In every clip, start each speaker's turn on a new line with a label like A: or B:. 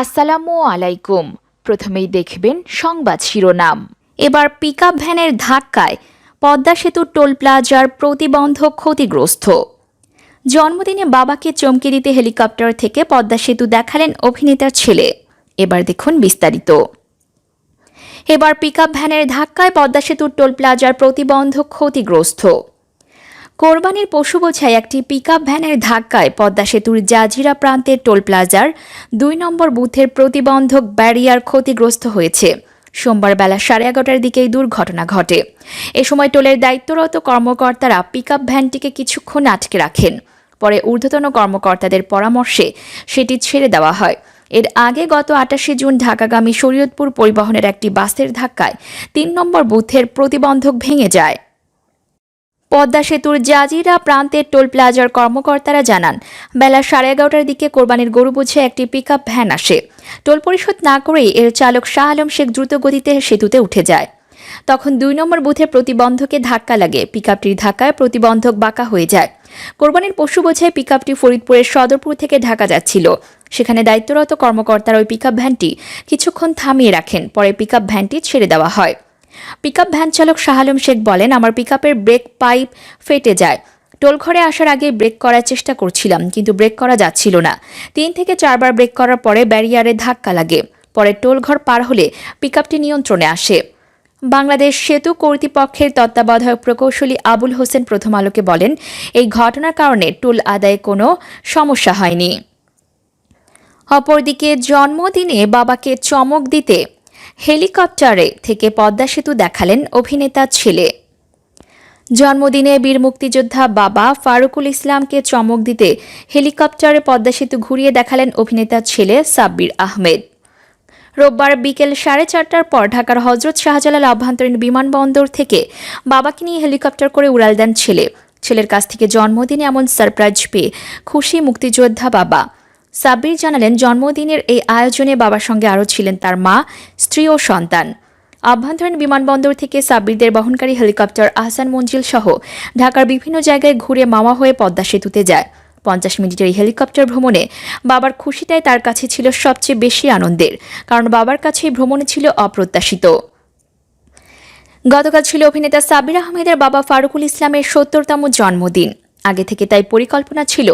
A: আসসালামু আলাইকুম। প্রথমেই দেখবেন সংবাদ শিরোনাম। এবার পিকআপ ভ্যানের ধাক্কায় পদ্মা সেতুর টোল প্লাজার প্রতিবন্ধক ক্ষতিগ্রস্ত। জন্মদিনে বাবাকে চমকে দিতে হেলিকপ্টার থেকে পদ্মা সেতু দেখালেন অভিনেতার ছেলে। এবার দেখুন বিস্তারিত। এবার পিকআপ ভ্যানের ধাক্কায় পদ্মা সেতুর টোল প্লাজার প্রতিবন্ধক ক্ষতিগ্রস্ত। কোরবানির পশু বোঝাই একটি পিকআপ ভ্যানের ধাক্কায় পদ্মা সেতুর জাজিরা প্রান্তের টোল প্লাজার দুই নম্বর বুথের প্রতিবন্ধক ব্যারিয়ার ক্ষতিগ্রস্ত হয়েছে। সোমবার বেলা সাড়ে এগারোটার দিকে এই দুর্ঘটনা ঘটে। এ সময় টোলের দায়িত্বরত কর্মকর্তারা পিকআপ ভ্যানটিকে কিছুক্ষণ আটকে রাখেন। পরে ঊর্ধ্বতন কর্মকর্তাদের পরামর্শে সেটি ছেড়ে দেওয়া হয়। এর আগে গত আটাশে জুন ঢাকাগামী শরীয়তপুর পরিবহনের একটি বাসের ধাক্কায় তিন নম্বর বুথের প্রতিবন্ধক ভেঙে যায়। পদ্মা সেতুর জাজিরা প্রান্তের টোল প্লাজার কর্মকর্তারা জানান, বেলা সাড়ে এগারোটার দিকে কোরবানির গরু বুঝে একটি পিকআপ ভ্যান আসে। টোল পরিশোধ না করেই এর চালক শাহ আলম শেখ দ্রুত গতিতে সেতুতে উঠে যায়। তখন দুই নম্বর বুথে প্রতিবন্ধকে ধাক্কা লাগে। পিকআপটির ধাক্কায় প্রতিবন্ধক বাঁকা হয়ে যায়। কোরবানির পশু বোঝায় পিকআপটি ফরিদপুরের সদরপুর থেকে ঢাকা যাচ্ছিল। সেখানে দায়িত্বরত কর্মকর্তারা ওই পিকআপ ভ্যানটি কিছুক্ষণ থামিয়ে রাখেন। পরে পিকআপ ভ্যানটি ছেড়ে দেওয়া হয়। পিকআপ ভ্যান চালক শাহ আলম শেখ বলেন, আমার পিকআপের ব্রেক পাইপ ফেটে যায়। টোলঘরে আসার আগে ব্রেক করার চেষ্টা করছিলাম, কিন্তু ব্রেক করা যাচ্ছিল না। তিন থেকে চারবার ব্রেক করার পরে ব্যারিয়ারে ধাক্কা লাগে। পরে টোলঘর পার হলে পিকআপটি নিয়ন্ত্রণে আসে। বাংলাদেশ সেতু কর্তৃপক্ষের তত্ত্বাবধায়ক প্রকৌশলী আবুল হোসেন প্রথম আলোকে বলেন, এই ঘটনার কারণে টোল আদায়ে কোনো সমস্যা হয়নি। অপরদিকে জন্মদিনে বাবাকে চমক দিতে হেলিকপ্টারে থেকে পদ্মা সেতু দেখালেন অভিনেতা ছেলে। জন্মদিনে বীর মুক্তিযোদ্ধা বাবা ফারুকুল ইসলামকে চমক দিতে হেলিকপ্টারে পদ্মা সেতু ঘুরিয়ে দেখালেন অভিনেতা ছেলে সাব্বির আহমেদ। রোববার বিকেল সাড়ে চারটার পর ঢাকার হজরত শাহজালাল আভ্যন্তরীণ বিমানবন্দর থেকে বাবাকে নিয়ে হেলিকপ্টার করে উড়াল দেন ছেলে। ছেলের কাছ থেকে জন্মদিনে এমন সারপ্রাইজ পেয়ে খুশি মুক্তিযোদ্ধা বাবা। সাব্বির জানালেন, জন্মদিনের এই আয়োজনে বাবার সঙ্গে আরও ছিলেন তার মা, স্ত্রী ও সন্তান। আভ্যন্তরীণ বিমানবন্দর থেকে সাব্বিরদের বহনকারী হেলিকপ্টার আহসান মঞ্জিল সহ ঢাকার বিভিন্ন জায়গায় ঘুরে মামা হয়ে পদ্মা সেতুতে যায়। পঞ্চাশ মিনিটের এই হেলিকপ্টার ভ্রমণে বাবার খুশিটাই তার কাছে ছিল সবচেয়ে বেশি আনন্দের, কারণ বাবার কাছে ভ্রমণে ছিল অপ্রত্যাশিত। গতকাল ছিল অভিনেতা সাবির আহমেদের বাবা ফারুকুল ইসলামের সত্তরতম জন্মদিন। আগে থেকে তাই পরিকল্পনা ছিল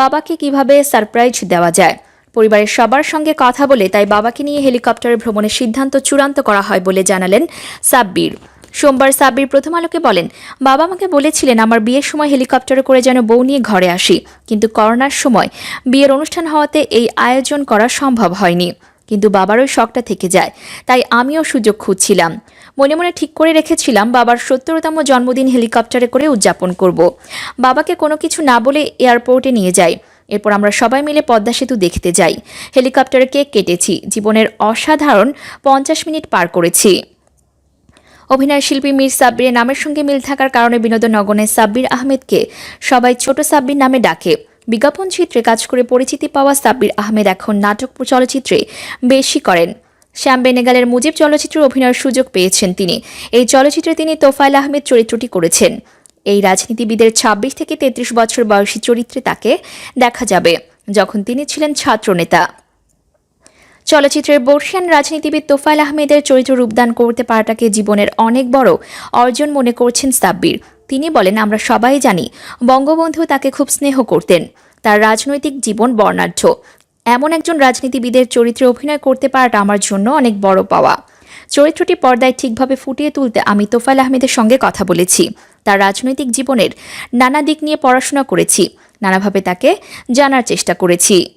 A: বাবাকে কীভাবে সারপ্রাইজ দেওয়া যায়। পরিবারের সবার সঙ্গে কথা বলে তাই বাবাকে নিয়ে হেলিকপ্টারে ভ্রমণের সিদ্ধান্ত চূড়ান্ত করা হয় বলে জানালেন সাব্বির। সোমবার সাব্বির প্রথম আলোকে বলেন, বাবা আমাকে বলেছিলেন আমার বিয়ের সময় হেলিকপ্টারে করে যেন বউ নিয়ে ঘরে আসি, কিন্তু করোনার সময় বিয়ের অনুষ্ঠান হওয়াতে এই আয়োজন করা সম্ভব হয়নি। কিন্তু বাবার ওই শখটা থেকে যায়, তাই আমিও সুযোগ খুঁজছিলাম। মনে মনে ঠিক করে রেখেছিলাম বাবার সত্তরতম জন্মদিন হেলিকপ্টারে করে উদযাপন করব। বাবাকে কোনো কিছু না বলে এয়ারপোর্টে নিয়ে যাই। এরপর আমরা সবাই মিলে পদ্মা সেতু দেখতে যাই। হেলিকপ্টারে কেক কেটেছি, জীবনের অসাধারণ পঞ্চাশ মিনিট পার করেছি। অভিনয় শিল্পী মীর সাব্বিরের নামের সঙ্গে মিল থাকার কারণে বিনোদন নগনের সাব্বির আহমেদকে সবাই ছোট সাব্বির নামে ডাকে। বিজ্ঞাপন চিত্রে কাজ করে পরিচিতি পাওয়া সাব্বির আহমেদ এখন নাটক চলচ্চিত্রে বেশি করেন। শ্যাম বেনেগালের মুজিব চলচ্চিত্রে অভিনয়ের সুযোগ পেয়েছেন তিনি। এই চলচ্চিত্রে তিনি তোফায়েল আহমেদ চরিত্রটি করেছেন। এই রাজনীতিবিদের ২৬ থেকে তেত্রিশ বছর বয়সী চরিত্রে তাকে দেখা যাবে, যখন তিনি ছিলেন ছাত্রনেতা। চলচ্চিত্রের বর্ষিয়ান রাজনীতিবিদ তোফায়েল আহমেদের চরিত্র রূপদান করতে পারাটাকে জীবনের অনেক বড় অর্জন মনে করছেন সাব্বির। তিনি বলেন, আমরা সবাই জানি বঙ্গবন্ধু তাকে খুব স্নেহ করতেন। তার রাজনৈতিক জীবন বর্ণাঢ্য। এমন একজন রাজনীতিবিদের চরিত্রে অভিনয় করতে পারাটা আমার জন্য অনেক বড় পাওয়া। চরিত্রটি পর্দায় ঠিকভাবে ফুটিয়ে তুলতে আমি তোফায়েল আহমেদের সঙ্গে কথা বলেছি। তার রাজনৈতিক জীবনের নানা দিক নিয়ে পড়াশোনা করেছি। নানাভাবে তাকে জানার চেষ্টা করেছি।